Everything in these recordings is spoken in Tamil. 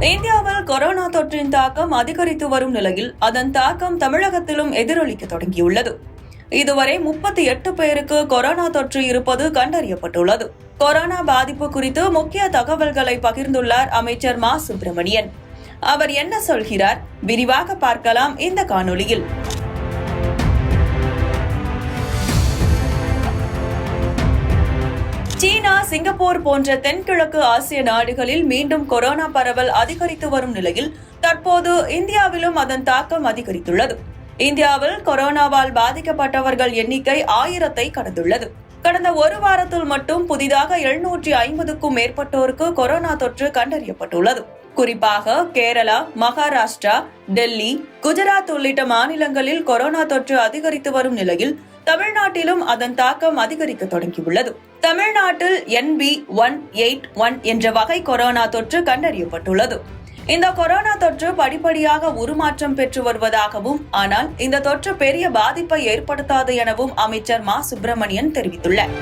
இந்தியாவில் கொரோனா தொற்றின் தாக்கம் அதிகரித்து வரும் நிலையில் அதன் தாக்கம் தமிழகத்திலும் எதிரொலிக்க தொடங்கியுள்ளது. இதுவரை முப்பத்தி எட்டு பேருக்கு கொரோனா தொற்று இருப்பது கண்டறியப்பட்டுள்ளது. கொரோனா பாதிப்பு குறித்து முக்கிய தகவல்களை பகிர்ந்துள்ளார் அமைச்சர் மா. சுப்பிரமணியன். அவர் என்ன சொல்கிறார்? விரிவாக பார்க்கலாம் இந்த காணொளியில். சிங்கப்பூர் போன்ற தென்கிழக்கு ஆசிய நாடுகளில் மீண்டும் கொரோனா பரவல் அதிகரித்து வரும் நிலையில் தற்போது இந்தியாவிலும் அதன் தாக்கம் அதிகரித்துள்ளது. இந்தியாவில் கொரோனாவால் பாதிக்கப்பட்டவர்கள் எண்ணிக்கை ஆயிரத்தை கடந்துள்ளது. கடந்த ஒரு வாரத்தில் மட்டும் புதிதாக எழுநூற்றி ஐம்பதுக்கும் மேற்பட்டோருக்கு கொரோனா தொற்று கண்டறியப்பட்டுள்ளது. குறிப்பாக கேரளா மகாராஷ்டிரா டெல்லி குஜராத் உள்ளிட்ட மாநிலங்களில் கொரோனா தொற்று அதிகரித்து வரும் நிலையில் தமிழ்நாட்டிலும் அதன் தாக்கம் அதிகரிக்க தொடங்கியுள்ளது. தமிழ்நாட்டில் என்பி ஒன் எயிட் ஒன் என்ற வகை கொரோனா தொற்று கண்டறியப்பட்டுள்ளது. இந்த கொரோனா தொற்று படிப்படியாக உருமாற்றம் பெற்று வருவதாகவும் ஆனால் இந்த தொற்று பெரிய பாதிப்பை ஏற்படுத்தாது எனவும் அமைச்சர் மா. சுப்பிரமணியன் தெரிவித்துள்ளார்.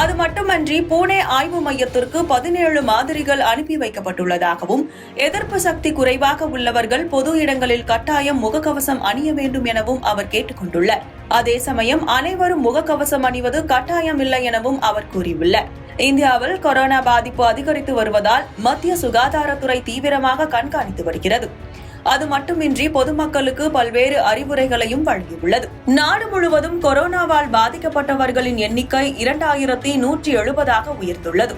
அது மட்டுமன்றி பூனே ஆய்வு மையத்திற்கு பதினேழு மாதிரிகள் அனுப்பி வைக்கப்பட்டுள்ளதாகவும் எதிர்ப்பு சக்தி குறைவாக உள்ளவர்கள் பொது இடங்களில் கட்டாயம் முகக்கவசம் அணிய வேண்டும் எனவும் அவர் கேட்டுக் கொண்டுள்ளார் அதே சமயம் அனைவரும் முகக்கவசம் அணிவது கட்டாயம் இல்லை எனவும் அவர் கூறியுள்ளார். இந்தியாவில் கொரோனா பாதிப்பு அதிகரித்து வருவதால் மத்திய சுகாதாரத்துறை தீவிரமாக கண்காணித்து வருகிறது. அது மட்டுமின்றி பொதுமக்களுக்கு பல்வேறு அறிவுரைகளையும் வழங்கியுள்ளது. நாடு முழுவதும் கொரோனாவால் பாதிக்கப்பட்டவர்களின் எண்ணிக்கை இரண்டாயிரத்தி நூற்றி எழுபதாக உயர்ந்துள்ளது.